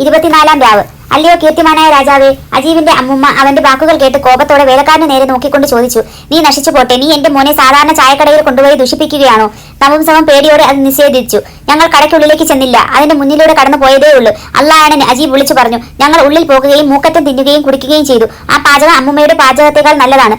ഇരുപത്തിനാലാം രാവ്. അല്ലയോ കീർത്തിമാനായ രാജാവേ അജീവിന്റെ അമ്മുമ്മ അവന്റെ വാക്കുകൾ കേട്ട് കോപത്തോടെ വേലക്കാരനെ നേരെ നോക്കിക്കൊണ്ട് ചോദിച്ചു നീ നശിച്ചു പോട്ടെ നീ എന്റെ മോനെ സാധാരണ ചായക്കടയിൽ കൊണ്ടുപോയി ദുഷിപ്പിക്കുകയാണോ? നവംസവം പേടിയോടെ അത് നിഷേധിച്ചു ഞങ്ങൾ കടയ്ക്കുള്ളിലേക്ക് ചെന്നില്ല അതിന്റെ മുന്നിലൂടെ കടന്നു പോയതേ ഉള്ളൂ അള്ളാഹനെ അജീബ് വിളിച്ചു പറഞ്ഞു. ഞങ്ങൾ ഉള്ളിൽ പോകുകയും മൂക്കറ്റം തിന്നുകയും കുടിക്കുകയും ചെയ്തു. ആ പാചകം അമ്മുമ്മയുടെ പാചകത്തെക്കാൾ നല്ലതാണ്.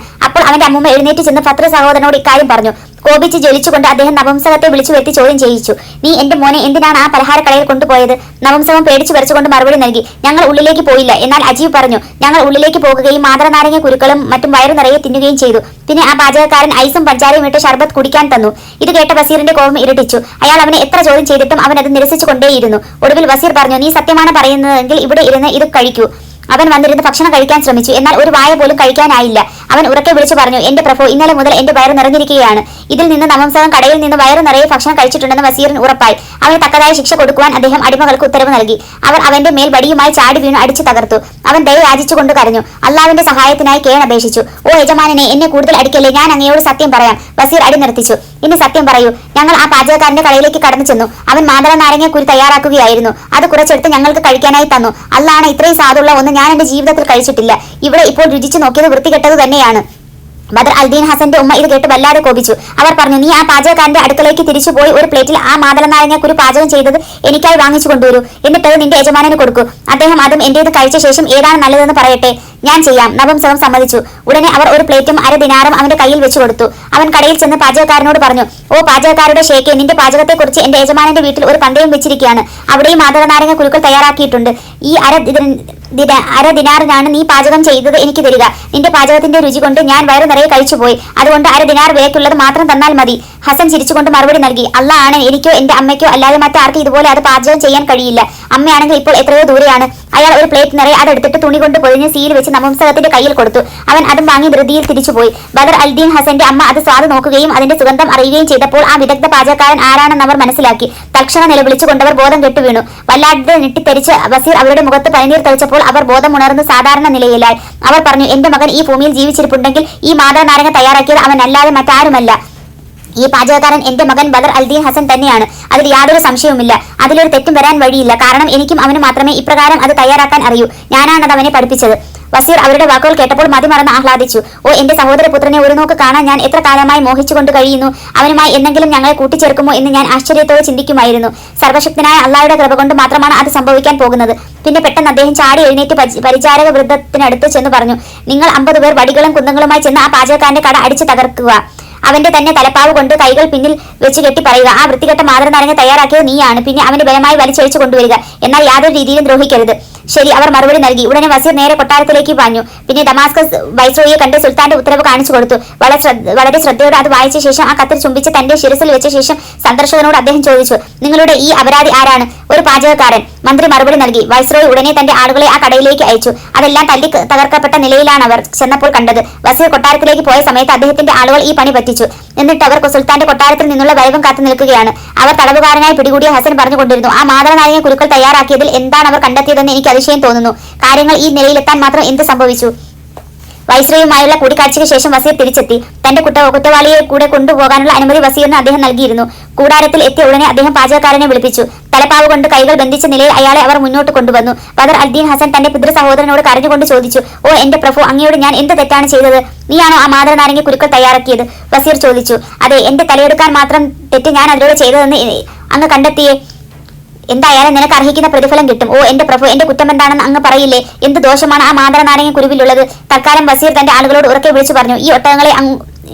അവന്റെ അമ്മൂമ്മ എഴുന്നേറ്റ് ചെന്ന് ഭദ്ര സഹോദരനോട് ഇക്കാര്യം പറഞ്ഞു. കോപിച്ച് ജ്വലിച്ചുകൊണ്ട് അദ്ദേഹം നവംസകത്തെ വിളിച്ചു വരുത്തി ചോദ്യം ചെയ്യിച്ചു. നീ എന്റെ മോനെ എന്തിനാണ് ആ പലഹാരക്കടയിൽ കൊണ്ടുപോയത്? നവംസകം പേടിച്ചു വരച്ചുകൊണ്ട് മറുപടി നൽകി. ഞങ്ങൾ ഉള്ളിലേക്ക് പോയില്ല എന്നാൽ അജീവ് പറഞ്ഞു. ഞങ്ങൾ ഉള്ളിലേക്ക് പോകുകയും മാതൃനാരങ്ങ കുരുക്കളും മറ്റും വയറു നിറയെ തിന്നുകയും ചെയ്തു. പിന്നെ ആ പാചകക്കാരൻ ഐസും പഞ്ചാരയും ഇട്ട് ഷർബത്ത് കുടിക്കാൻ തന്നു. ഇത് കേട്ട വസീറിന്റെ കോപം ഇരട്ടിച്ചു. അയാൾ അവനെ എത്ര ചോദ്യം ചെയ്തിട്ടും അവൻ അത് നിരസിച്ചു കൊണ്ടേയിരുന്നു ഒടുവിൽ വസീർ പറഞ്ഞു നീ സത്യമാണ് പറയുന്നതെങ്കിൽ ഇവിടെ ഇരുന്ന് ഇത് കഴിക്കൂ. അവൻ വന്നിരുന്ന് ഭക്ഷണം കഴിക്കാൻ ശ്രമിച്ചു. എന്നാൽ ഒരു വായ പോലും കഴിക്കാനായില്ല. അവൻ ഉറക്കെ വിളിച്ചു പറഞ്ഞു എന്റെ പ്രഭു ഇന്നലെ മുതൽ എന്റെ വയറ് നിറഞ്ഞിരിക്കുകയാണ്. ഇതിൽ നിന്ന് നവംസകം കടയിൽ നിന്ന് വയറു നിറയെ ഭക്ഷണം കഴിച്ചിട്ടുണ്ടെന്ന് വസീറിന് ഉറപ്പായി. അവന് തക്കതായ ശിക്ഷ കൊടുക്കുവാൻ അദ്ദേഹം അടിമകൾക്ക് ഉത്തരവ് നൽകി. അവർ അവന്റെ മേൽ വടിയുമായി ചാടി വീണ് അടിച്ചു തകർത്തു. അവൻ ദയ യാചിച്ചുകൊണ്ട് കരഞ്ഞു. അള്ളാവിന്റെ സഹായത്തിനായി കേൺ അപേക്ഷിച്ചു. ഓ യജമാനനെ എന്നെ കൂടുതൽ അടിക്കല്ലേ? ഞാൻ അങ്ങയോട് സത്യം പറയാം. വസീർ അടി നിർത്തിച്ചു. ഇനി സത്യം പറയൂ. ഞങ്ങൾ ആ പാചകക്കാരന്റെ കടയിലേക്ക് കടന്നു ചെന്നു. അവൻ മാതള നാരങ്ങ കുരി തയ്യാറാക്കുകയായിരുന്നു. അത് കുറച്ചെടുത്ത് ഞങ്ങൾക്ക് കഴിക്കാനായി തന്നു. അല്ലാണ് ഇത്രയും സാധുള്ള ഒന്ന് ഞാൻ എന്റെ ജീവിതത്തിൽ കഴിച്ചിട്ടില്ല. ഇവിടെ ഇപ്പോൾ രുചിച്ചു നോക്കിയത് വൃത്തികെട്ടത് തന്നെയാണ്. ബദർ അൽദീൻ ഹസന്റെ ഉമ്മ ഇത് കേട്ട് വല്ലാതെ കോപിച്ചു. അവർ പറഞ്ഞു നീ ആ പാചകക്കാരന്റെ അടുക്കളയ്ക്ക് തിരിച്ചുപോയി ഒരു പ്ലേറ്റിൽ ആ മാതളനാരങ്ങ നാരങ്ങക്കുരു പാചകം ചെയ്തത് എനിക്കായി വാങ്ങിച്ചു കൊണ്ടുവരൂ. എന്നിട്ട് നിന്റെ യജമാനന് കൊടുക്കൂ. അദ്ദേഹം അതും എന്റേത് കഴിച്ച ശേഷം ഏതാണ് നല്ലതെന്ന് പറയട്ടെ. ഞാൻ ചെയ്യാം. നവംസവം സമ്മതിച്ചു. ഉടനെ അവർ ഒരു പ്ലേറ്റും അര ദിനാറും അവന്റെ കയ്യിൽ വെച്ചു കൊടുത്തു. അവൻ കടയിൽ ചെന്ന് പാചകക്കാരനോട് പറഞ്ഞു ഓ പാചകക്കാരുടെ ഷേക്ക് നിന്റെ പാചകത്തെക്കുറിച്ച് എന്റെ യജമാനന്റെ വീട്ടിൽ ഒരു പന്തയം വെച്ചിരിക്കുകയാണ്. അവിടെയും മാതള നാരങ്ങ കുരുക്കൾ തയ്യാറാക്കിയിട്ടുണ്ട്. ഈ അര ദിന- അര ദിനാറിനാണ് നീ പാചകം ചെയ്തത് എനിക്ക് തരിക. നിന്റെ പാചകത്തിന്റെ രുചി കൊണ്ട് ഞാൻ വയറു നിറയെ കഴിച്ചുപോയി. അതുകൊണ്ട് അര ദിനാർ വിലയ്ക്കുള്ളത് മാത്രം തന്നാൽ മതി. ഹസൻ ചിരിച്ചുകൊണ്ട് മറുപടി നൽകി. അല്ല ആണ് എനിക്കോ എന്റെ അമ്മയ്ക്കോ അല്ലാതെ മറ്റാർക്കും ഇതുപോലെ അത് പാചകം ചെയ്യാൻ കഴിയില്ല. അമ്മയാണെങ്കിൽ ഇപ്പോൾ എത്രയോ ദൂരെയാണ്. അയാൾ ഒരു പ്ലേറ്റ് നിറയെ അതെടുത്തിട്ട് തുണി കൊണ്ട് പൊതിഞ്ഞ് സീൽ വെച്ച് നവംസകത്തിന്റെ കയ്യിൽ കൊടുത്തു. അവൻ അതും വാങ്ങി ധൃതിയിൽ തിരിച്ചുപോയി ബദർ അൽദീൻ ഹസന്റെ അമ്മ അത് സ്വാദ് നോക്കുകയും അതിന്റെ സുഗന്ധം അറിയുകയും ചെയ്തപ്പോൾ ആ വിദഗ്ധ പാചകക്കാരൻ ആരാണെന്ന് അവർ മനസ്സിലാക്കി. തൽക്ഷണം നിലവിളിച്ചുകൊണ്ടവർ ബോധം കെട്ടുവീണു വല്ലാതെ ഞെട്ടിത്തെരിച്ച് ബസീർ അവരുടെ മുഖത്ത് പനിനീർ തെളിച്ചപ്പോൾ അവർ ബോധമുണർന്ന് സാധാരണ നിലയിലായി. അവർ പറഞ്ഞു എന്റെ മകൻ ഈ ഭൂമിയിൽ ജീവിച്ചിരിപ്പുണ്ടെങ്കിൽ ഈ മാതാ നാരങ്ങ തയ്യാറാക്കിയത് അവൻ അല്ലാതെ മറ്റാരുമല്ല. ഈ പാചകക്കാരൻ എന്റെ മകൻ ബദർ അൽദീൻ ഹസൻ തന്നെയാണ്. അതിൽ യാതൊരു സംശയവുമില്ല. അതിലൊരു തെറ്റും വരാൻ വഴിയില്ല. കാരണം എനിക്കും അവന് മാത്രമേ ഇപ്രകാരം അത് തയ്യാറാക്കാൻ അറിയൂ. ഞാനാണ് അത് അവനെ പഠിപ്പിച്ചത്. വസീർ അവരുടെ വാക്കുകൾ കേട്ടപ്പോൾ മതിമറന്ന് ആഹ്ലാദിച്ചു. ഓ എന്റെ സഹോദരപുത്രനെ ഒരു നോക്ക് കാണാൻ ഞാൻ എത്ര കാലമായി മോഹിച്ചുകൊണ്ട് കഴിയുന്നു. അവനുമായി എന്തെങ്കിലും ഞങ്ങളെ കൂട്ടിച്ചേർക്കുമോ എന്ന് ഞാൻ ആശ്ചര്യത്തോടെ ചിന്തിക്കുമായിരുന്നു. സർവശക്തനായ അള്ളാഹയുടെ കൃപ കൊണ്ട് മാത്രമാണ് അത് സംഭവിക്കാൻ പോകുന്നത്. പിന്നെ പെട്ടെന്ന് അദ്ദേഹം ചാടി എഴുന്നേറ്റ് പരി- പരിചാരക വൃദ്ധത്തിനടുത്ത് ചെന്ന് പറഞ്ഞു നിങ്ങൾ അമ്പത് പേർ വടികളും കുന്തങ്ങളുമായി ചെന്ന് ആ പാചകക്കാരന്റെ കട അടിച്ചു തകർക്കുക. അവന്റെ തന്നെ തലപ്പാവ് കൊണ്ട് കൈകൾ പിന്നിൽ വെച്ച് കെട്ടി പറയുക ആ വൃത്തികെട്ട മാതൃനാരങ്ങ തയ്യാറാക്കിയത് നീയാണ്. പിന്നെ അവന്റെ ബലമായി വലിച്ചഴിച്ചു കൊണ്ടുവരിക. എന്നാൽ യാതൊരു രീതിയിലും ദ്രോഹിക്കരുത്. ശരി അവർ മറുപടി നൽകി. ഉടനെ വസീർ നേരെ കൊട്ടാരത്തിലേക്ക് പാഞ്ഞു. പിന്നെ ഡമാസ്കസ് വൈസ്രോയെ കണ്ട് സുൽത്താന്റെ ഉത്തരവ് കാണിച്ചു കൊടുത്തു. വളരെ ശ്രദ്ധയോടെ അത് വായിച്ച ശേഷം ആ കത്തിൽ ചുംബിച്ച് തന്റെ ശിരസിൽ വെച്ച ശേഷം സന്ദർശകനോട് അദ്ദേഹം ചോദിച്ചു നിങ്ങളുടെ ഈ അപരാധി ആരാണ്? ഒരു പാചകക്കാരൻ. മന്ത്രി മറുപടി നൽകി. വൈസ്രോയി ഉടനെ തന്റെ ആളുകളെ ആ കടയിലേക്ക് അയച്ചു. അതെല്ലാം തല്ലി തകർക്കപ്പെട്ട നിലയിലാണ് അവർ ചെന്നപ്പോൾ കണ്ടത്. വസീർ കൊട്ടാരത്തിലേക്ക് പോയ സമയത്ത് അദ്ദേഹത്തിന്റെ ആളുകൾ ഈ പണി പറ്റിച്ചു. എന്നിട്ട് അവർ സുൽത്താന്റെ കൊട്ടാരത്തിൽ നിന്നുള്ള വരവും കാത്തു നിൽക്കുകയാണ്. അവർ തടവുകാരനായി പിടികൂടിയ ഹസൻ പറഞ്ഞുകൊണ്ടിരുന്നു ആ മാതളനാരങ്ങ കുരുക്കൾ തയ്യാറാക്കിയതിൽ എന്താണ് അവർ കണ്ടെത്തിയതെന്ന് എനിക്ക് അതിശയം തോന്നുന്നു. കാര്യങ്ങൾ ഈ നിലയിലെത്താൻ മാത്രം എന്ത് സംഭവിച്ചു? വൈസ്രയുമായുള്ള കൂടിക്കാഴ്ചയ്ക്ക് ശേഷം വസീർ തിരിച്ചെത്തി. തന്റെ കുറ്റ കുറ്റവാളിയെ കൂടെ കൊണ്ടുപോകാനുള്ള അനുമതി വസീറിന് അദ്ദേഹം നൽകിയിരുന്നു. കൂടാരത്തിൽ എത്തിയ ഉടനെ അദ്ദേഹം പാചകക്കാരനെ വിളിപ്പിച്ചു. തലപ്പാവ് കൊണ്ട് കൈകൾ ബന്ധിച്ച നിലയിൽ അയാളെ അവർ മുന്നോട്ട് കൊണ്ടുവന്നു. ബദർ അൽദീൻ ഹസൻ തന്റെ പിതൃ സഹോദരനോട് കരഞ്ഞുകൊണ്ട് ചോദിച്ചു ഓ എന്റെ പ്രഭു അങ്ങയോട് ഞാൻ എന്ത് തെറ്റാണ് ചെയ്തത്? നീയാണോ ആ മാതൃ നാരങ്ങ കുരുക്കൾ തയ്യാറാക്കിയത്? വസീർ ചോദിച്ചു അതെ എന്റെ തലയെടുക്കാൻ മാത്രം തെറ്റ് ഞാൻ അതിലൂടെ ചെയ്തതെന്ന് അങ്ങ് കണ്ടെത്തിയേ. എന്തായാലും നിനക്ക് അർഹിക്കുന്ന പ്രതിഫലം കിട്ടും. ഓ എന്റെ പ്രഭു എന്റെ കുറ്റം എന്താണെന്ന് അങ്ങ് പറയില്ലേ? എന്ത് ദോഷമാണ് ആ നാരങ്ങ കുരുവിലുള്ളത്? തൽക്കാലം വസീർ തന്റെ ആളുകളോട് ഉറക്കെ വിളിച്ചു പറഞ്ഞു. ഈ ഒട്ടകങ്ങളെ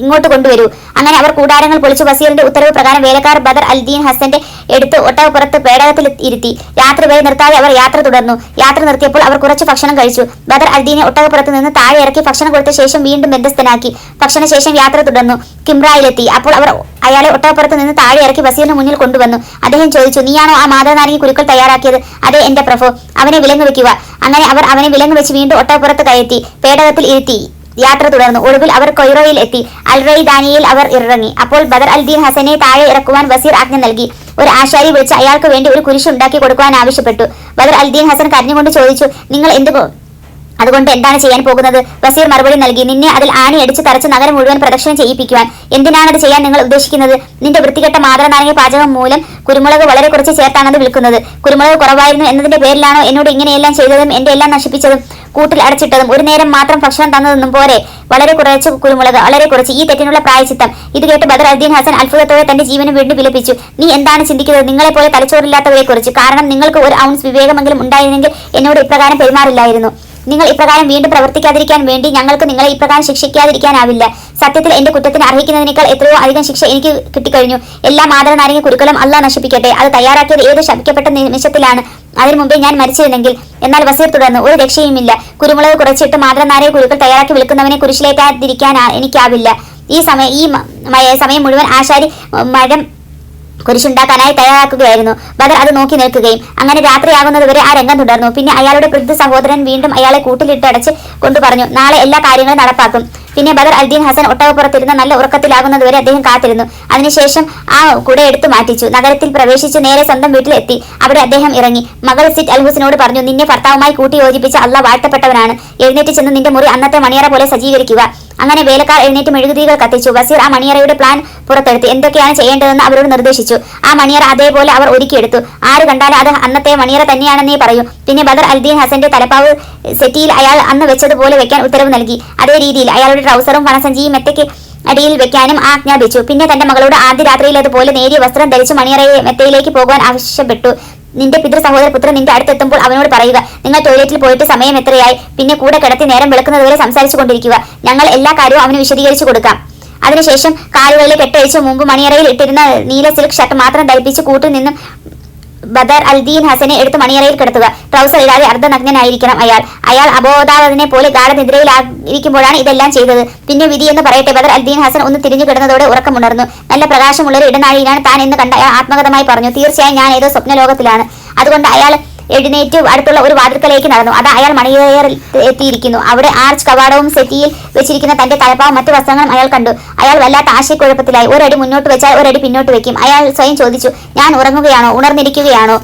ഇങ്ങോട്ട് കൊണ്ടുവരൂ. അങ്ങനെ അവർ കൂടാരങ്ങൾ പൊളിച്ചു വസീറിന്റെ ഉത്തരവ് പ്രകാരം വേലക്കാർ ബദർ അൽദീൻ ഹസന്റെ എടുത്ത് ഒട്ടകപ്പുറത്ത് പേടകത്തിൽ ഇരുത്തി. യാത്ര വരെ നിർത്താതെ അവർ യാത്ര തുടർന്നു. യാത്ര നിർത്തിയപ്പോൾ അവർ കുറച്ച് ഭക്ഷണം കഴിച്ചു. ബദർ അൽദീനെ ഒട്ടകപ്പുറത്ത് നിന്ന് താഴെ ഇറക്കി ഭക്ഷണം കൊടുത്ത ശേഷം വീണ്ടും ബന്ധസ്ഥനാക്കി ഭക്ഷണശേഷം യാത്ര തുടർന്നു. കിംറായിലെത്തി. അപ്പോൾ അവർ അയാളെ ഒട്ടകപ്പുറത്ത് നിന്ന് താഴെ ഇറക്കി വസീറിന് മുന്നിൽ കൊണ്ടുവന്നു. അദ്ദേഹം ചോദിച്ചു നീയാണോ ആ മാതാനാരങ്ങി കുരുക്കൾ തയ്യാറാക്കിയത്? അതെ എന്റെ പ്രഭു. അവനെ വിലങ്ങ് വെക്കുക അങ്ങനെ അവർ അവനെ വിലങ്ങ് വെച്ച് വീണ്ടും ഒട്ടകപ്പുറത്ത് കയറ്റി. പേടകത്തിൽ ഇരുത്തി. യാത്ര തുടർന്നു. ഒടുവിൽ അവർ കൊയ്റോയിൽ എത്തി. അൽറൈ ദാനിയിൽ അവർ ഇറങ്ങി. അപ്പോൾ ബദർ അൽദീൻ ഹസനെ താഴെ ഇറക്കുവാൻ വസീർ ആജ്ഞ നൽകി. ഒരു ആശാരി വിളിച്ച് അയാൾക്ക് വേണ്ടി ഒരു കുരിശ് ഉണ്ടാക്കി കൊടുക്കുവാൻ ആവശ്യപ്പെട്ടു. ബദർ അൽദീൻ ഹസൻ കരഞ്ഞുകൊണ്ട് ചോദിച്ചു നിങ്ങൾ എന്ത് അതുകൊണ്ട് എന്താണ് ചെയ്യാൻ പോകുന്നത്? വസീർ മറുപടി നൽകി നിന്നെ അതിൽ ആണി അടിച്ച് തറച്ച് നഗരം മുഴുവൻ പ്രദക്ഷിണം ചെയ്യിപ്പിക്കുവാൻ. എന്തിനാണത് ചെയ്യാൻ നിങ്ങൾ ഉദ്ദേശിക്കുന്നത്? നിന്റെ വൃത്തികെട്ട മാതൃനാരങ്ങ പാചകം മൂലം കുരുമുളക് വളരെ കുറച്ച് ചേർത്താണത് വിൽക്കുന്നത്. കുരുമുളക് കുറവായിരുന്നു എന്നതിന്റെ പേരിലാണോ എന്നോട് ഇങ്ങനെയെല്ലാം ചെയ്തതും എന്റെ എല്ലാം നശിപ്പിച്ചതും? കൂട്ടിൽ അടച്ചിട്ടതും ഒരു നേരം മാത്രം ഭക്ഷണം തന്നതെന്നും പോരെ. വളരെ കുറച്ച് കുരുമുളക് വളരെ കുറച്ച് ഈ തെറ്റിനുള്ള പ്രായച്ചിത്തം. ഇത് കേട്ട് ബദർ അദ്ദീൻ ഹസൻ അത്ഭുതത്തോടെ തന്റെ ജീവനും വീണ്ടും വിലപിച്ചു. നീ എന്താണ് ചിന്തിക്കുന്നത്? നിങ്ങളെപ്പോലെ തലച്ചോറില്ലാത്തവരെ കുറിച്ച് കാരണം നിങ്ങൾക്ക് ഒരു ഔൺസ് വിവേകമെങ്കിലും ഉണ്ടായിരുന്നെങ്കിൽ എന്നോട് ഇപ്രകാരം പെരുമാറില്ലായിരുന്നു. നിങ്ങൾ ഇപ്രകാരം വീണ്ടും പ്രവർത്തിക്കാതിരിക്കാൻ വേണ്ടി ഞങ്ങൾക്ക് നിങ്ങളെ ഇപ്രകാരം ശിക്ഷിക്കാതിരിക്കാനാവില്ല. സത്യത്തിൽ എന്റെ കുറ്റത്തിന് അർഹിക്കുന്നതിനേക്കാൾ എത്രയോ അധികം ശിക്ഷ എനിക്ക് കിട്ടിക്കഴിഞ്ഞു. എല്ലാ മാതൃ നാരങ്ങ കുരുക്കളും അല്ല നശിപ്പിക്കട്ടെ. അത് തയ്യാറാക്കിയത് ഏത് ശപിക്കപ്പെട്ട നിമിഷത്തിലാണ്. അതിനു മുമ്പേ ഞാൻ മരിച്ചിരുന്നെങ്കിൽ. എന്നാൽ വസീർ തുടർന്നു ഒരു രക്ഷയുമില്ല. കുരുമുളക് കുറച്ചിട്ട് മാതൃനാരെ കുരുക്കൾ തയ്യാറാക്കി വിൽക്കുന്നവനെ കുരിശിലേക്കാതിരിക്കാൻ എനിക്കാവില്ല. ഈ സമയം ഈ സമയം മുഴുവൻ ആശാരി മഴ കുരിശുണ്ടാക്കാനായി തയ്യാറാക്കുകയായിരുന്നു. ബദർ അത് നോക്കി നിൽക്കുകയും അങ്ങനെ രാത്രിയാകുന്നതുവരെ ആ രംഗം തുടർന്നു. പിന്നെ അയാളുടെ വൃദ്ധ സഹോദരൻ വീണ്ടും അയാളെ കൂട്ടിലിട്ടടച്ച് കൊണ്ടു പറഞ്ഞു നാളെ എല്ലാ കാര്യങ്ങളും നടപ്പാക്കും. പിന്നെ ബദർ അൽദീൻ ഹസൻ ഒട്ടകപ്പുറത്തിരുന്ന് നല്ല ഉറക്കത്തിലാകുന്നതുവരെ അദ്ദേഹം കാത്തിരുന്നു. അതിനുശേഷം ആ കുട എടുത്തു മാറ്റിച്ചു. നഗരത്തിൽ പ്രവേശിച്ച് നേരെ സ്വന്തം വീട്ടിലെത്തി. അവിടെ അദ്ദേഹം ഇറങ്ങി. മകൾ സിറ്റ് അൽഹുസിനോട് പറഞ്ഞു നിന്നെ ഭർത്താവുമായി കൂട്ടി യോജിപ്പിച്ച അള്ള വാഴ്ത്തപ്പെട്ടവനാണ്. എഴുന്നേറ്റ് ചെന്ന് നിന്റെ മുറി അന്നത്തെ മണിയറ പോലെ സജ്ജീകരിക്കുക. അങ്ങനെ വേലക്കാർ എഴുന്നേറ്റ് മെഴുകുതിരികൾ കത്തിച്ചു. ബസീർ ആ മണിയറയുടെ പ്ലാൻ പുറത്തെടുത്ത്. എന്തൊക്കെയാണ് ചെയ്യേണ്ടതെന്ന് അവരോട് നിർദ്ദേശിച്ചു. ആ മണിയറ അതേപോലെ അവർ ഒരുക്കിയെടുത്തു. ആര് കണ്ടാലും അത് അന്നത്തെ മണിയറ തന്നെയാണെന്നേ പറയൂ. പിന്നെ ബദർ അൽദീൻ ഹസന്റെ തലപ്പാവ് സെറ്റിയിൽ അയാൾ അന്ന് വെച്ചതുപോലെ വെക്കാൻ ഉത്തരവ് നൽകി. അതേ രീതിയിൽ അയാളുടെ ട്രൗസറും പണസഞ്ചിയും മെത്തയ്ക്ക് അടിയിൽ വെക്കാനും ആജ്ഞാപിച്ചു. പിന്നെ തന്റെ മകളോട് ആദ്യ രാത്രിയിൽ അതുപോലെ നേരിയ വസ്ത്രം ധരിച്ച് മണിയറയെ മെത്തയിലേക്ക് പോകാൻ ആവശ്യപ്പെട്ടു. നിന്റെ പിതൃ സഹോദര പുത്രൻ നിന്റെ അടുത്തെത്തുമ്പോൾ അവനോട് പറയുക നിങ്ങൾ ടോയ്ലറ്റിൽ പോയിട്ട് സമയം എത്രയായി? പിന്നെ കൂടെ കിടത്തി നേരം വെളുക്കുന്നതുവരെ സംസാരിച്ചു കൊണ്ടിരിക്കുക. ഞങ്ങൾ എല്ലാ കാര്യവും അവന് വിശദീകരിച്ചു കൊടുക്കാം. അതിനുശേഷം കാലുകളിൽ കെട്ടഴിച്ച് മുമ്പ് മണിയറയിൽ ഇട്ടിരുന്ന നീല സിൽക്ക് ഷർട്ട് മാത്രം ധരിപ്പിച്ച് കൂട്ടിൽ നിന്നും ബദർ അൽദീൻ ഹസനെ എടുത്ത് മണിയറയിൽ കിടത്തുക. ട്രൗസർ ഇടാതെ അർദ്ധനഗ്നനായിരിക്കണം അയാൾ. അയാൾ അബോധാവതിനെ പോലെ ഗാഠനിദ്രയിലായിരിക്കുമ്പോഴാണ് ഇതെല്ലാം ചെയ്തത്. പിന്നെ വിധി എന്ന് പറയട്ടെ ബദർ അൽദീൻ ഹസൻ ഒന്ന് തിരിഞ്ഞു കിടന്നതോടെ ഉറക്കമുണർന്നു. നല്ല പ്രകാശമുള്ള ഒരു ഇടനാഴിയിലാണ് താൻ എന്ന് കണ്ട ആത്മകഥമായി പറഞ്ഞു. തീർച്ചയായും ഞാൻ ഏതോ സ്വപ്നലോകത്തിലാണ്. അതുകൊണ്ട് അയാൾ എഴുന്നേറ്റ് അടുത്തുള്ള ഒരു വാതിൽക്കലേക്ക് നടന്നു. അത് അയാൾ മണിയേറിൽ എത്തിയിരിക്കുന്നു. അവിടെ ആർച്ച് കവാടവും സെറ്റിയിൽ വെച്ചിരിക്കുന്ന തന്റെ തലപ്പാവും മറ്റു വസ്ത്രങ്ങളും അയാൾ കണ്ടു. അയാൾ വല്ലാത്ത ആശയക്കുഴപ്പത്തിലായി. ഒരടി മുന്നോട്ട് വെച്ചാൽ ഒരടി പിന്നോട്ട് വെക്കും. അയാൾ സ്വയം ചോദിച്ചു ഞാൻ ഉറങ്ങുകയാണോ? ഉണർന്നിരിക്കുകയാണോ?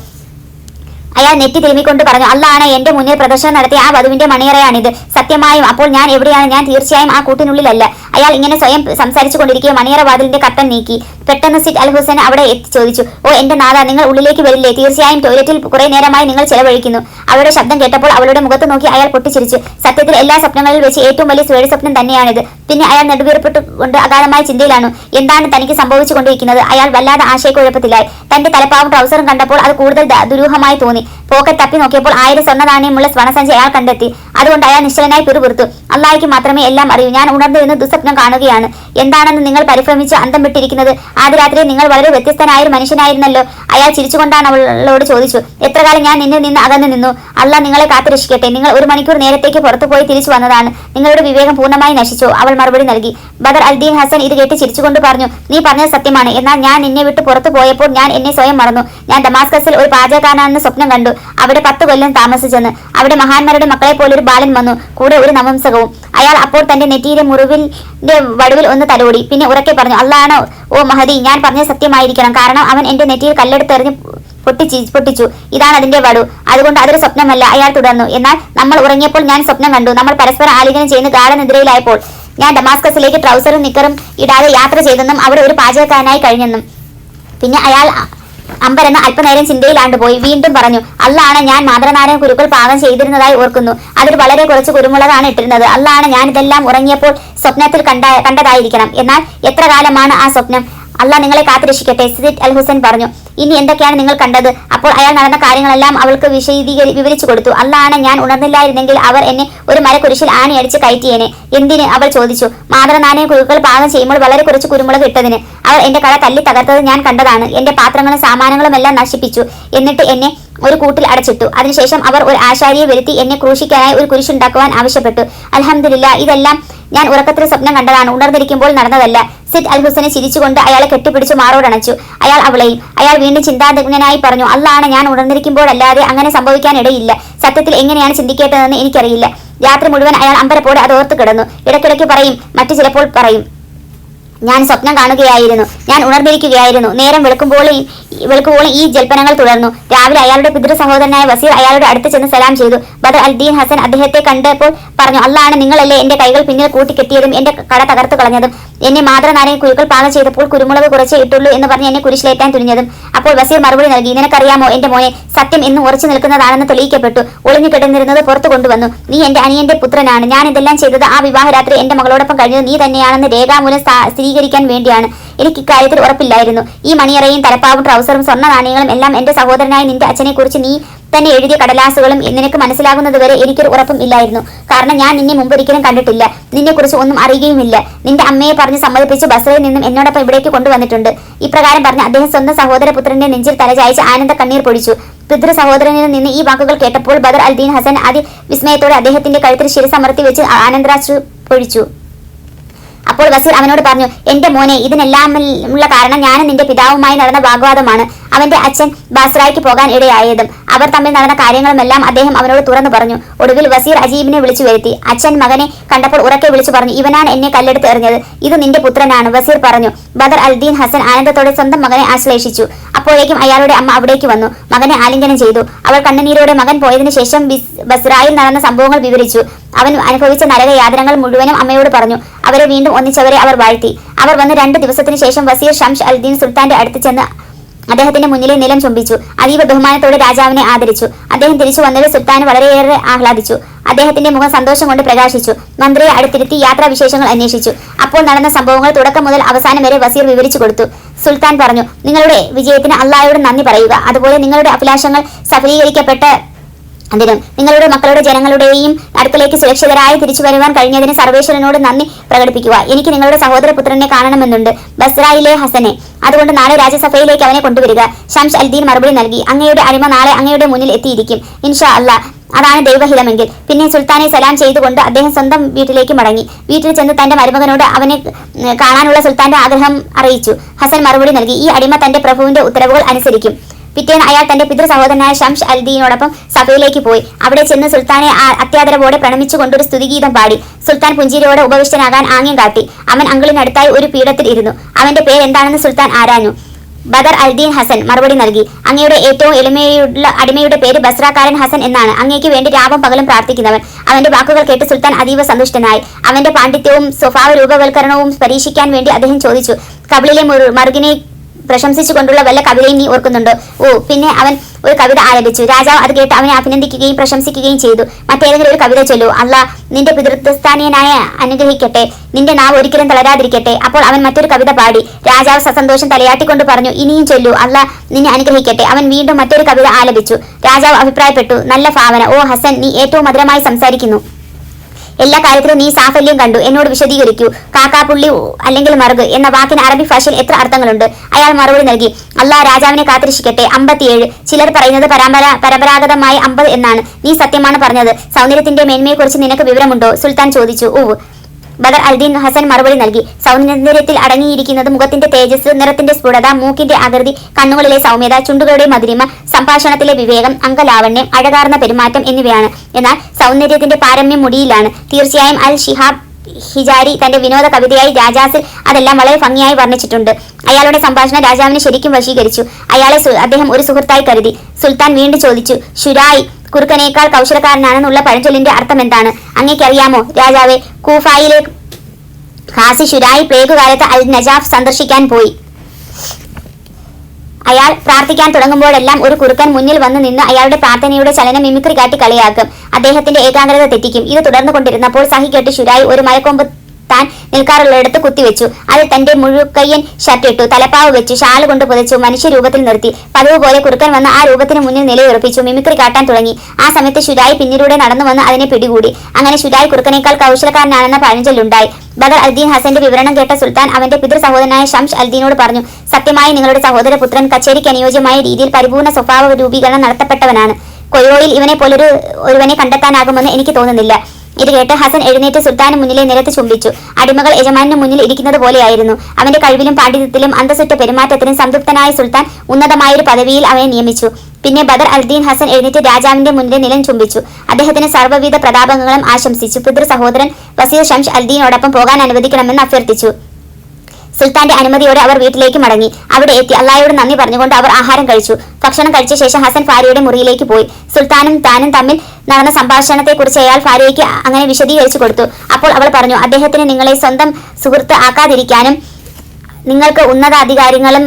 അയാൾ നെറ്റി തിരുമ്മിക്കൊണ്ട് പറഞ്ഞു അല്ലാണ് എന്റെ മുന്നിൽ പ്രദർശനം നടത്തിയ ആ വധുവിന്റെ മണിയറയാണിത്. സത്യമായും അപ്പോൾ ഞാൻ എവിടെയാണ്? ഞാൻ തീർച്ചയായും ആ കൂട്ടിനുള്ളിലല്ല. അയാൾ ഇങ്ങനെ സ്വയം സംസാരിച്ചു കൊണ്ടിരിക്കുകയും മണിയറ വാതിലിന്റെ കട്ടൻ നീക്കി. പെട്ടെന്ന് സിറ്റ് അൽ ഹുസൈൻ അവിടെ എത്തി ചോദിച്ചു ഓ എന്റെ നാഥ നിങ്ങൾ ഉള്ളിലേക്ക് വരില്ലേ? തീർച്ചയായും ടോയ്ലറ്റിൽ കുറെ നേരമായി നിങ്ങൾ ചെലവഴിക്കുന്നു. അവളുടെ ശബ്ദം കേട്ടപ്പോൾ അവളുടെ മുഖത്ത് നോക്കി അയാൾ പൊട്ടിച്ചിരിച്ചു. സത്യത്തിൽ എല്ലാ സ്വപ്നങ്ങളിൽ വെച്ച് ഏറ്റവും വലിയ സ്വേഴ സ്വപ്നം തന്നെയാണിത്. പിന്നെ അയാൾ നെടുവീർപ്പെട്ടുകൊണ്ട് അഗാധമായ ചിന്തയിലാണ്. എന്താണ് തനിക്ക് സംഭവിച്ചുകൊണ്ടിരിക്കുന്നത്? അയാൾ വല്ലാതെ ആശയക്കുഴപ്പത്തിലായി. തന്റെ തലപ്പാവും ട്രൗസറും കണ്ടപ്പോൾ അത് കൂടുതൽ ദുരൂഹമായി തോന്നി. പോക്കറ്റ് തപ്പി നോക്കിയപ്പോൾ ആയിരം സ്വർണ നാണയമുള്ള സ്വർണസഞ്ചി അയാൾ കണ്ടെത്തി. അതുകൊണ്ട് അയാൾ നിശ്ചലനായി പിറുപിറുത്തു. അള്ളാഹിക്ക് മാത്രമേ എല്ലാം അറിയൂ. ഞാൻ ഉണർന്നിരുന്ന് ദുസ്വപ്നം കാണുകയാണ്. എന്താണെന്ന് നിങ്ങൾ പരിഭ്രമിച്ച് അന്തം വിട്ടിരിക്കുന്നത്? ആദ്യ രാത്രി നിങ്ങൾ വളരെ വ്യത്യസ്തനായ ഒരു മനുഷ്യനായിരുന്നല്ലോ. അയാൾ ചിരിച്ചുകൊണ്ടാണ് അവളോട് ചോദിച്ചു എത്ര കാലം ഞാൻ നിന്നിൽ നിന്ന് അകന്നു നിന്നു? അള്ളാഹ് നിങ്ങളെ കാത്തുരക്ഷിക്കട്ടെ. നിങ്ങൾ ഒരു മണിക്കൂർ നേരത്തേക്ക് പുറത്തു പോയി തിരിച്ചു വന്നതാണ്. നിങ്ങളുടെ വിവേകം പൂർണമായി നശിച്ചു. അവൾ മറുപടി നൽകി ബദർ അൽദീൻ ഹസൻ ഇത് കേട്ട് ചിരിച്ചുകൊണ്ട് പറഞ്ഞു നീ പറഞ്ഞത് സത്യമാണ്. എന്നാൽ ഞാൻ നിന്നെ വിട്ട് പുറത്തു പോയപ്പോൾ ഞാൻ എന്നെ സ്വയം മറന്നു. ഞാൻ ഡമാസ്കസിൽ ഒരു പാചകക്കാരനാണെന്ന് സ്വപ്നം കണ്ടു. അവിടെ പത്ത് കൊല്ലം താമസിച്ചെന്ന്. അവിടെ മഹാന്മാരുടെ മക്കളെ പോലെ ഒരു ബാലൻ വന്നു. കൂടെ ഒരു നവംസകവും അയാൾ അപ്പോൾ തന്റെ നെറ്റിയിലെ മുറിവിന്റെ വടുവിൽ ഒന്ന് തലോടി. പിന്നെ ഉറക്കെ പറഞ്ഞു അല്ലാണോ ഓ മഹദി ഞാൻ പറഞ്ഞ സത്യമായിരിക്കണം. കാരണം അവൻ എന്റെ നെറ്റിയിൽ കല്ലെടുത്തെറിഞ്ഞ് പൊട്ടിച്ചി പൊട്ടിച്ചു. ഇതാണ് അതിന്റെ വടു. അതുകൊണ്ട് അതൊരു സ്വപ്നമല്ല അയാൾ തുടർന്നു. എന്നാൽ നമ്മൾ ഉറങ്ങിയപ്പോൾ ഞാൻ സ്വപ്നം കണ്ടു. നമ്മൾ പരസ്പരം ആലിംഗനം ചെയ്യുന്ന ഗാഠനിദ്രയിലായപ്പോൾ ഞാൻ ഡമാസ്കസിലേക്ക് ട്രൗസറും നിക്കറും ഇടാതെ യാത്ര ചെയ്തെന്നും അവിടെ ഒരു പാചകക്കാരനായി കഴിഞ്ഞെന്നും. പിന്നെ അയാൾ അമ്പരന്ന് അല്പനേരം ചിന്തയിലാണ്ട് പോയി. വീണ്ടും പറഞ്ഞു അല്ലാണ് ഞാൻ മാതൃനാരൻ കുരുക്കൾ പാകം ചെയ്തിരുന്നതായി ഓർക്കുന്നു. അതിൽ വളരെ കുറച്ച് കുരുമുളകാണ് ഇട്ടിരുന്നത്. അല്ലാണ് ഞാൻ ഇതെല്ലാം ഉറങ്ങിയപ്പോൾ സ്വപ്നത്തിൽ കണ്ട കണ്ടതായിരിക്കണം. എന്നാൽ എത്ര കാലമാണ് ആ സ്വപ്നം? അല്ല നിങ്ങളെ കാത്തുരക്ഷിക്കട്ടെ സിദിറ്റ് അൽ ഹുസൈൻ പറഞ്ഞു. ഇനി എന്തൊക്കെയാണ് നിങ്ങൾ കണ്ടത്? അപ്പോൾ അയാൾ നടന്ന കാര്യങ്ങളെല്ലാം അവൾക്ക് വിശദീകരി വിവരിച്ചു കൊടുത്തു. അല്ലാണ് ഞാൻ ഉണർന്നില്ലായിരുന്നെങ്കിൽ അവർ എന്നെ ഒരു മരക്കുരിശിൽ ആണിയടിച്ച് കയറ്റിയേനെ. എന്തിന്? അവൾ ചോദിച്ചു. മാതൃനാണയ കുരുക്കൾ പാകം ചെയ്യുമ്പോൾ വളരെ കുറച്ച് കുരുമുളക് ഇട്ടതിന്. അവർ എന്റെ കട തല്ലി തകർത്തത് ഞാൻ കണ്ടതാണ്. എന്റെ പാത്രങ്ങളും സാമാനങ്ങളും എല്ലാം നശിപ്പിച്ചു. എന്നിട്ട് എന്നെ ഒരു കൂട്ടിൽ അടച്ചിട്ടു. അതിനുശേഷം അവർ ഒരു ആശാരിയെ വരുത്തി എന്നെ ക്രൂശിക്കാനായി ഒരു കുരിശുണ്ടാക്കുവാൻ ആവശ്യപ്പെട്ടു. അലഹമില്ല ഇതെല്ലാം ഞാൻ ഉറക്കത്തിൽ സ്വപ്നം കണ്ടതാണ്. ഉണർന്നിരിക്കുമ്പോൾ നടന്നതല്ല. സിദ് അൽ ഹുസനെ ചിരിച്ചുകൊണ്ട് അയാളെ കെട്ടിപ്പിടിച്ച് മാറോടണച്ചു അയാൾ അവളെയും അയാൾ വീണ്ടും ചിന്താതജ്ഞനായി പറഞ്ഞു അല്ലാണ് ഞാൻ ഉണർന്നിരിക്കുമ്പോഴല്ലാതെ അങ്ങനെ സംഭവിക്കാനിടയില്ല. സത്യത്തിൽ എങ്ങനെയാണ് ചിന്തിക്കേണ്ടതെന്ന് എനിക്കറിയില്ല. രാത്രി മുഴുവൻ അയാൾ അമ്പരപ്പോടെ അത് ഓർത്ത് കിടന്നു. ഇടയ്ക്കിടയ്ക്ക് പറയും മറ്റു ചിലപ്പോൾ പറയും ഞാൻ സ്വപ്നം കാണുകയായിരുന്നു. ഞാൻ ഉണർന്നിരിക്കുകയായിരുന്നു. നേരം വെളുക്കുമ്പോൾ വെളുക്കുമ്പോൾ ഈ ജൽപ്പനങ്ങൾ തുടർന്നു. രാവിലെ അയാളുടെ പിതൃ സഹോദരനായ വസീർ അയാളുടെ അടുത്ത് ചെന്ന് സലാം ചെയ്തു. ബദർ അൽദീൻ ഹസൻ അദ്ദേഹത്തെ കണ്ടപ്പോൾ പറഞ്ഞു അള്ളാണ് നിങ്ങളല്ലേ എന്റെ കൈകൾ പിന്നിൽ കൂട്ടിക്കെട്ടിയതും എന്റെ കട തകർത്തു കളഞ്ഞതും. എന്നെ മാതൃനാരയും കുരുക്കൾ പാകം ചെയ്തപ്പോൾ കുരുമുളക് കുറച്ചേ ഇട്ടുള്ളൂ എന്ന് പറഞ്ഞ് എന്നെ കുരിശിലേറ്റാൻ തുനിഞ്ഞതും. അപ്പോൾ വസീർ മറുപടി നൽകി നിനക്കറിയാമോ എന്റെ മോനെ സത്യം എന്ന് ഉറച്ചു നിൽക്കുന്നതാണെന്ന് തെളിയിക്കപ്പെട്ടു. ഒളിഞ്ഞു കിടന്നിരുന്നത് പുറത്തു കൊണ്ടുവന്നു. നീ എന്റെ അനിയന്റെ പുത്രനാണ്. ഞാൻ ഇതെല്ലാം ചെയ്തത് ആ വിവാഹരാത്രി എന്റെ മകളോടൊപ്പം കഴിഞ്ഞത് നീ തന്നെയാണെന്ന് രേഖാമൂലം സ്ഥാ- സ്ഥിരീകരിക്കാൻ വേണ്ടിയാണ്. എനിക്ക് ഇക്കാര്യത്തിൽ ഉറപ്പില്ലായിരുന്നു. ഈ മണിയറയും തലപ്പാവും ട്രൗസറും സ്വർണ നാണയങ്ങളും എല്ലാം എന്റെ സഹോദരനായ നിന്റെ അച്ഛനെ കുറിച്ച് നീ തന്നെ എഴുതിയ കടലാസുകളും നിനക്ക് മനസ്സിലാകുന്നതുവരെ എനിക്കൊരു ഉറപ്പും ഇല്ലായിരുന്നു. കാരണം ഞാൻ നിന്നെ മുമ്പൊരിക്കലും കണ്ടിട്ടില്ല. നിന്നെക്കുറിച്ച് ഒന്നും അറിയുകയുമില്ല. നിന്റെ അമ്മയെ പറഞ്ഞ് സമ്മതിപ്പിച്ച് ബസ്രയിൽ നിന്നും എന്നോടൊപ്പം ഇവിടേക്ക് കൊണ്ടുവന്നിട്ടുണ്ട്. ഇപ്രകാരം പറഞ്ഞ് അദ്ദേഹം സ്വന്തം സഹോദരപുത്രന്റെ നെഞ്ചിൽ തലചായിച്ച് ആനന്ദ കണ്ണീർ പൊടിച്ചു. പിതൃ സഹോദരനിൽ നിന്ന് ഈ വാക്കുകൾ കേട്ടപ്പോൾ ബദർ അൽദീൻ ഹസൻ അതി വിസ്മയത്തോടെ അദ്ദേഹത്തിന്റെ കഴുത്തിൽ ശിരസമർത്തി വെച്ച് ആനന്ദരാശ്രു പൊഴിച്ചു. അപ്പോൾ വസീർ അവനോട് പറഞ്ഞു എന്റെ മോനെ ഇതിനെല്ലാം ഉള്ള കാരണം ഞാനും നിന്റെ പിതാവുമായി നടന്ന വാഗ്വാദമാണ്. അവന്റെ അച്ഛൻ ബാസ്രായ്ക്ക് പോകാൻ ഇടയായതും അവർ തമ്മിൽ നടന്ന കാര്യങ്ങളുമെല്ലാം അദ്ദേഹം അവനോട് തുറന്നു പറഞ്ഞു. ഒടുവിൽ വസീർ അജീബിനെ വിളിച്ചു വരുത്തി. അച്ഛൻ മകനെ കണ്ടപ്പോൾ ഉറക്കെ വിളിച്ചു പറഞ്ഞു ഇവനാണ് എന്നെ കല്ലെടുത്ത് എറിഞ്ഞത്. ഇത് നിന്റെ പുത്രനാണ്. വസീർ പറഞ്ഞു ബദർ അൽദീൻ ഹസൻ ആനന്ദത്തോടെ സ്വന്തം മകനെ ആശ്ലേഷിച്ചു. അപ്പോഴേക്കും അയാളുടെ അമ്മ അവിടേക്ക് വന്നു. മകനെ ആലിംഗനം ചെയ്തു. അവൾ കണ്ണുനീരോടെ മകൻ പോയതിനു ശേഷം ബിസ്- ബസ്രായിൽ നടന്ന സംഭവങ്ങൾ വിവരിച്ചു. അവൻ അനുഭവിച്ച നരകയാതനങ്ങൾ മുഴുവനും അമ്മയോട് പറഞ്ഞു. അവരെ വീണ്ടും ഒന്നിച്ചവരെ അവർ വാഴ്ത്തി. അവർ വന്ന് രണ്ട് ദിവസത്തിനു ശേഷം വസീർ ഷംഷ് അൽദീൻ സുൽത്താന്റെ അടുത്ത് ചെന്ന് അദ്ദേഹത്തിന്റെ മുന്നിലെ നിലം ചുംബിച്ചു. അതീവ ബഹുമാനത്തോടെ രാജാവിനെ ആദരിച്ചു. അദ്ദേഹം തിരിച്ചു വന്നത് സുൽത്താൻ വളരെയേറെ ആഹ്ലാദിച്ചു. അദ്ദേഹത്തിന്റെ മുഖം സന്തോഷം കൊണ്ട് പ്രകാശിച്ചു. മന്ത്രിയെ അടുത്തിരുത്തി യാത്രാവിശേഷങ്ങൾ അന്വേഷിച്ചു. അപ്പോൾ നടന്ന സംഭവങ്ങൾ തുടക്കം മുതൽ അവസാനം വരെ വസീർ വിവരിച്ചു കൊടുത്തു. സുൽത്താൻ പറഞ്ഞു നിങ്ങളുടെ വിജയത്തിന് അള്ളാഹയോട് നന്ദി പറയുക. അതുപോലെ നിങ്ങളുടെ അഭിലാഷങ്ങൾ സഫലീകരിക്കപ്പെട്ട അതിനും നിങ്ങളുടെ മക്കളുടെ ജനങ്ങളുടെയും അടുക്കലേക്ക് സുരക്ഷിതരായി തിരിച്ചു വരുവാൻ കഴിഞ്ഞതിന് സർവേശ്വരനോട് നന്ദി പ്രകടിപ്പിക്കുക. എനിക്ക് നിങ്ങളുടെ സഹോദരപുത്രനെ കാണണമെന്നുണ്ട്. ബസ്രായിലെ ഹസനെ. അതുകൊണ്ട് നാളെ രാജ്യസഭയിലേക്ക് അവനെ കൊണ്ടുവരിക. ഷംസ് അൽദീൻ മറുപടി നൽകി. അങ്ങയുടെ അടിമ നാളെ അങ്ങയുടെ മുന്നിൽ എത്തിയിരിക്കും. ഇൻഷാ അല്ല അതാണ് ദൈവഹിതമെങ്കിൽ. പിന്നെ സുൽത്താനെ സലാം ചെയ്തുകൊണ്ട് അദ്ദേഹം സ്വന്തം വീട്ടിലേക്ക് മടങ്ങി. വീട്ടിൽ ചെന്ന് തന്റെ മരുമകനോട് അവനെ കാണാനുള്ള സുൽത്താന്റെ ആഗ്രഹം അറിയിച്ചു. ഹസൻ മറുപടി നൽകി. ഈ അടിമ തന്റെ പ്രഭുവിന്റെ ഉത്തരവുകൾ അനുസരിക്കും. പിറ്റേന്ന് അയാൾ തന്റെ പിതൃ സഹോദരനായ ഷംഷ് അൽദീനോടൊപ്പം സഭയിലേക്ക് പോയി. അവിടെ ചെന്ന് സുൽത്താനെ അത്യാദരവോടെ പ്രണമിച്ചുകൊണ്ടൊരു സ്തുതിഗീതം പാടി. സുൽത്താൻ പുഞ്ചിരിയോടെ ഉപവിഷ്ടനാകാൻ ആംഗ്യം കാട്ടി. അവൻ അങ്കിളിനടുത്തായി ഒരു പീഠത്തിൽ ഇരുന്നു. അവന്റെ പേരെന്താണെന്ന് സുൽത്താൻ ആരാഞ്ഞു? ബദർ അൽദീൻ ഹസൻ മറുപടി നൽകി. അങ്ങയുടെ ഏറ്റവും എളിമയുള്ള അടിമയുടെ പേര് ബസ്രാക്കാരൻ ഹസൻ എന്നാണ്. അങ്ങേക്ക് വേണ്ടി രാവും പകലും പ്രാർത്ഥിക്കുന്നവൻ. അവന്റെ വാക്കുകൾ കേട്ട് സുൽത്താൻ അതീവ സന്തുഷ്ടനായി. അവന്റെ പാണ്ഡിത്യവും സ്വഭാവ രൂപവൽക്കരണവും പരീക്ഷിക്കാൻ വേണ്ടി അദ്ദേഹം ചോദിച്ചു. കബിളിലെ മുറു- മറുകിനെ പ്രശംസിച്ചുകൊണ്ടുള്ള വല്ല കവിതയും നീ ഓർക്കുന്നുണ്ടോ? ഓ പിന്നെ അവൻ ഒരു കവിത ആലപിച്ചു. രാജാവ് അത് കേട്ട് അവനെ അഭിനന്ദിക്കുകയും പ്രശംസിക്കുകയും ചെയ്തു. മറ്റേതെങ്കിലും ഒരു കവിത ചൊല്ലൂ. അല്ല നിന്റെ പിതൃത്വസ്ഥാനീയനായ അനുഗ്രഹിക്കട്ടെ. നിന്റെ നാവ് ഒരിക്കലും തളരാതിരിക്കട്ടെ. അപ്പോൾ അവൻ മറ്റൊരു കവിത പാടി. രാജാവ് സസന്തോഷം തലയാട്ടിക്കൊണ്ട് പറഞ്ഞു ഇനിയും ചൊല്ലൂ. അല്ല നിന്നെ അനുഗ്രഹിക്കട്ടെ. അവൻ വീണ്ടും മറ്റൊരു കവിത ആലപിച്ചു. രാജാവ് അഭിപ്രായപ്പെട്ടു നല്ല ഭാവന. ഓ ഹസൻ നീ ഏറ്റവും മധുരമായി സംസാരിക്കുന്നു. എല്ലാ കാര്യത്തിലും നീ സാഫല്യം കണ്ടു എന്നോട് വിശദീകരിക്കൂ. കാക്കാപ്പുള്ളി അല്ലെങ്കിൽ മറുക് എന്ന വാക്കിന് അറബി ഭാഷയിൽ എത്ര അർത്ഥങ്ങളുണ്ട്. അയാൾ മറുപടി നൽകി അള്ളാഹ് രാജാവിനെ കാത്തിരിക്കട്ടെ അമ്പത്തിയേഴ്. ചിലർ പറയുന്നത് പരമ്പര പരമ്പരാഗതമായി അമ്പത് എന്നാണ്. നീ സത്യമാണ് പറഞ്ഞത്. സൗന്ദര്യത്തിന്റെ മേന്മയെക്കുറിച്ച് നിനക്ക് വിവരമുണ്ടോ? സുൽത്താൻ ചോദിച്ചു. ഓ ബദർ അൽദീൻ ഹസൻ മറുപടി നൽകി. സൗന്ദര്യത്തിൽ അടങ്ങിയിരിക്കുന്നത് മുഖത്തിന്റെ തേജസ് നിറത്തിന്റെ സ്ഫുടത മൂക്കിന്റെ ആകൃതി കണ്ണുകളിലെ സൗമ്യത ചുണ്ടുകളുടെ മധുരിമ സംഭാഷണത്തിലെ വിവേകം അംഗലാവണ്യം അഴകാർന്ന പെരുമാറ്റം എന്നിവയാണ്. എന്നാൽ സൗന്ദര്യത്തിന്റെ പാരമ്യം മുടിയിലാണ്. തീർച്ചയായും അൽ ഷിഹാബ് ഹിജാരി തന്റെ വിനോദ കവിതയായി രാജാസിൽ അതെല്ലാം വളരെ ഭംഗിയായി വർണിച്ചിട്ടുണ്ട്. അയാളുടെ സംഭാഷണം രാജാവിനെ ശരിക്കും വശീകരിച്ചു. അയാളെ അദ്ദേഹം ഒരു സുഹൃത്തായി കരുതി. സുൽത്താൻ വീണ്ടും ചോദിച്ചു ഷുരായി കുറുക്കനേക്കാൾ കൗശലക്കാരനാണെന്നുള്ള പഴഞ്ചൊല്ലിന്റെ അർത്ഥം എന്താണ്? അങ്ങേക്കറിയാമോ? രാജാവെ കൂഫായിലെ ഹാസി ഷുരായി പ്ലേഗ് കാലത്ത് അൽ നജാഫ് സന്ദർശിക്കാൻ പോയി. അയാൾ പ്രാർത്ഥിക്കാൻ തുടങ്ങുമ്പോഴെല്ലാം ഒരു കുറുക്കൻ മുന്നിൽ വന്ന് നിന്ന് അയാളുടെ പ്രാർത്ഥനയുടെ ചലനം മിമിക്രി കാട്ടി കളിയാക്കും. അദ്ദേഹത്തിന്റെ ഏകാഗ്രത തെറ്റിക്കും. ഇത് തുടർന്നു കൊണ്ടിരുന്നപ്പോൾ സഹി കേട്ട് ശുരായി ഒരു മരക്കൊമ്പ് താൻ നിൽക്കാറുള്ളിടത്ത് കുത്തിവെച്ചു. അത് തന്റെ മുഴുക്കയ്യൻ ഷർട്ട് ഇട്ടു. തലപ്പാവ് വെച്ചു ഷാൽ കൊണ്ട് പുതച്ചു മനുഷ്യരൂപത്തിൽ നിർത്തി. പതിവ് പോലെ കുറുക്കൻ വന്ന് ആ രൂപത്തിന് മുന്നിൽ നിലയുറപ്പിച്ചു. മിമിക്രി കാട്ടാൻ തുടങ്ങി. ആ സമയത്ത് ശുരായി പിന്നിലൂടെ നടന്നു വന്ന് അതിനെ പിടികൂടി. അങ്ങനെ ശുരായി കുറുക്കനേക്കാൾ കൗശലക്കാരനാണെന്ന പഴഞ്ചൊല്ലുണ്ടായി. ബദർ അൽദീൻ ഹസന്റെ വിവരണം കേട്ട സുൽത്താൻ അവന്റെ പിതൃ സഹോദരനായ ഷംഷ് അൽദീനോട് പറഞ്ഞു സത്യമായി നിങ്ങളുടെ സഹോദരപുത്രൻ കച്ചേരിക്ക് അനുയോജ്യമായ രീതിയിൽ പരിപൂർണ സ്വഭാവ രൂപീകരണം നടത്തപ്പെട്ടവനാണ്. കൊയോയിൽ ഇവനെ പോലൊരു ഒരുവനെ കണ്ടെത്താനാകുമെന്ന് എനിക്ക് തോന്നുന്നില്ല. ഇത് കേട്ട് ഹസൻ എഴുന്നേറ്റ് സുൽത്താന് മുന്നിലെ നിരത്ത് ചുംബിച്ചു. അടിമകൾ യജമാനു മുന്നിൽ ഇരിക്കുന്നത് പോലെയായിരുന്നു. അവന്റെ കഴിവിലും പാണ്ഡിത്യത്തിലും അന്തസ്സുറ്റ പെരുമാറ്റത്തിലും സംതൃപ്തനായ സുൽത്താൻ ഉന്നതമായ ഒരു പദവിയിൽ അവനെ നിയമിച്ചു. പിന്നെ ബദർ അൽദീൻ ഹസൻ എഴുന്നേറ്റ് രാജാവിന്റെ മുന്നിലെ നിലം ചുംബിച്ചു. അദ്ദേഹത്തിന് സർവവിധ പ്രതാപങ്ങളും ആശംസിച്ചു. പുത്ര സഹോദരൻ വസീർ ഷംഷ് അൽദീനോടൊപ്പം പോകാൻ അനുവദിക്കണമെന്ന് അഭ്യർത്ഥിച്ചു. സുൽത്താന്റെ അനുമതിയോടെ അവർ വീട്ടിലേക്ക് മടങ്ങി. അവിടെ എത്തി അള്ളായോട് നന്ദി പറഞ്ഞുകൊണ്ട് അവർ ആഹാരം കഴിച്ചു. ഭക്ഷണം കഴിച്ച ശേഷം ഹസൻ ഫാരിയുടെ മുറിയിലേക്ക് പോയി. സുൽത്താനും താനും തമ്മിൽ നടന്ന സംഭാഷണത്തെക്കുറിച്ച് അയാൾ ഭാര്യയ്ക്ക് അങ്ങനെ വിശദീകരിച്ചു കൊടുത്തു. അപ്പോൾ അവൾ പറഞ്ഞു അദ്ദേഹത്തിന് നിങ്ങളെ സ്വന്തം സുഹൃത്ത് ആക്കാതിരിക്കാനും നിങ്ങൾക്ക് ഉന്നത അധികാരങ്ങളും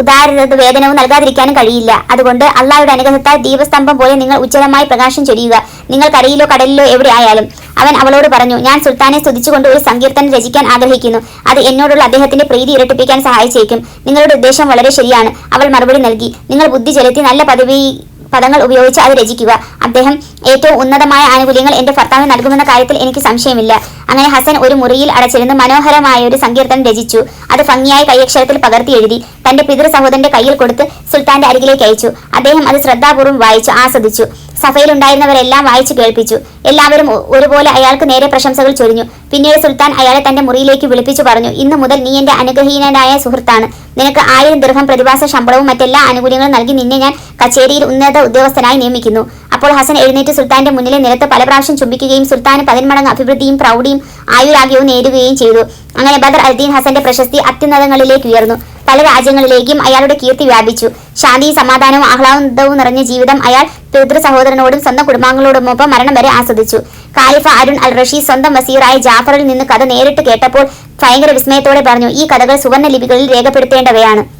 ഉദാരത വേദനവും നൽകാതിരിക്കാനും കഴിയില്ല. അതുകൊണ്ട് അള്ളാഹയുടെ അനുഗ്രഹത്താൽ ദീപസ്തംഭം പോലെ നിങ്ങൾ ഉജ്ജ്വലമായി പ്രകാശം ചൊരിയുക. നിങ്ങൾ കരയിലോ കടലിലോ എവിടെ ആയാലും. അവൻ അവളോട് പറഞ്ഞു ഞാൻ സുൽത്താനെ സ്തുതിച്ചുകൊണ്ട് ഒരു സങ്കീർത്തനം രചിക്കാൻ ആഗ്രഹിക്കുന്നു. അത് എന്നോടുള്ള അദ്ദേഹത്തിന്റെ പ്രീതി ഇരട്ടിപ്പിക്കാൻ സഹായിച്ചേക്കും. നിങ്ങളുടെ ഉദ്ദേശം വളരെ ശരിയാണ്. അവൾ മറുപടി നൽകി നിങ്ങൾ ബുദ്ധി ചെലുത്തി നല്ല പദവി പദങ്ങൾ ഉപയോഗിച്ച് അത് രചിക്കുക. അദ്ദേഹം ഏറ്റവും ഉന്നതമായ ആനുകൂല്യങ്ങൾ എന്റെ ഭർത്താവിന് നൽകുമെന്ന കാര്യത്തിൽ എനിക്ക് സംശയമില്ല. അങ്ങനെ ഹസൻ ഒരു മുറിയിൽ അടച്ചിരുന്ന് മനോഹരമായ ഒരു സങ്കീർത്തനം രചിച്ചു. അത് ഭംഗിയായ കൈയക്ഷരത്തിൽ പകർത്തി എഴുതി. തന്റെ പിതൃ സഹോദരന്റെ കയ്യിൽ കൊടുത്ത് സുൽത്താന്റെ അരികിലേക്ക് അയച്ചു. അദ്ദേഹം അത് ശ്രദ്ധാപൂർവം വായിച്ചു ആസ്വദിച്ചു. സഭയിലുണ്ടായിരുന്നവരെല്ലാം വായിച്ചു കേൾപ്പിച്ചു. എല്ലാവരും ഒരുപോലെ അയാൾക്ക് നേരെ പ്രശംസകൾ ചൊരിഞ്ഞു. പിന്നീട് സുൽത്താൻ അയാളെ തന്റെ മുറിയിലേക്ക് വിളിപ്പിച്ചു പറഞ്ഞു ഇന്നു മുതൽ നീ എന്റെ അനുഗ്രഹീനനായ സുഹൃത്താണ്. നിനക്ക് ആയിരം ദീർഘം പ്രതിഭാസ ശമ്പളവും മറ്റെല്ലാ ആനുകൂല്യങ്ങളും നൽകി നിന്നെ ഞാൻ കച്ചേരിയിൽ ഉന്നത ഉദ്യോഗസ്ഥനായി നിയമിക്കുന്നു. അപ്പോൾ ഹസൻ എഴുന്നേറ്റ് സുൽത്താന്റെ മുന്നിലെ നിരത്ത് പല പ്രാവശ്യം ചുംബിക്കുകയും സുൽത്താന് പതിന്മടങ്ങ് അഭിവൃദ്ധിയും പ്രൗഢിയും ആയുരാഗ്യവും നേടുകയും ചെയ്തു. അങ്ങനെ ബദർ അൽദീൻ ഹസന്റെ പ്രശസ്തി അത്യുന്നതങ്ങളിലേക്ക് ഉയർന്നു. പല രാജ്യങ്ങളിലേക്കും അയാളുടെ കീർത്തി വ്യാപിച്ചു. ശാന്തിയും സമാധാനവും ആഹ്ലാദവും നിറഞ്ഞ ജീവിതം അയാൾ പിതൃ സഹോദരനോടും സ്വന്തം കുടുംബാംഗങ്ങളോടുമൊപ്പം മരണം വരെ ആസ്വദിച്ചു. ഖാലിഫ അരുൺ അൽ റഷീദ് സ്വന്തം വസീറായ ജാഫറിൽ നിന്ന് കഥ നേരിട്ട് കേട്ടപ്പോൾ ഭയങ്കര വിസ്മയത്തോടെ പറഞ്ഞു ഈ കഥകൾ സുവർണ ലിപികളിൽ രേഖപ്പെടുത്തേണ്ടവയാണ്.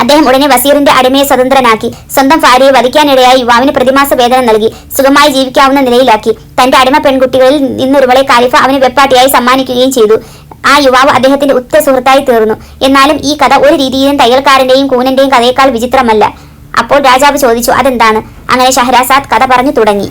അദ്ദേഹം ഉടനെ വസീറിന്റെ അടിമയെ സ്വതന്ത്രനാക്കി. സ്വന്തം ഭാര്യയെ വധിക്കാനിടയായ യുവാവിന് പ്രതിമാസ വേതനം നൽകി. സുഖമായി ജീവിക്കാവുന്ന നിലയിലാക്കി. തന്റെ അടിമ പെൺകുട്ടികളിൽ നിന്നൊരുവളെ കാലിഫ അവന് വെപ്പാട്ടിയായി സമ്മാനിക്കുകയും ചെയ്തു. ആ യുവാവ് അദ്ദേഹത്തിന്റെ ഉറ്റ സുഹൃത്തായി തീർന്നു. എന്നാലും ഈ കഥ ഒരു രീതിയിലും തയ്യൽക്കാരന്റെയും കൂനന്റെയും കഥയേക്കാൾ വിചിത്രമല്ല. അപ്പോൾ രാജാവ് ചോദിച്ചു അതെന്താണ്? അങ്ങനെ ഷഹരാസാദ് കഥ പറഞ്ഞു തുടങ്ങി.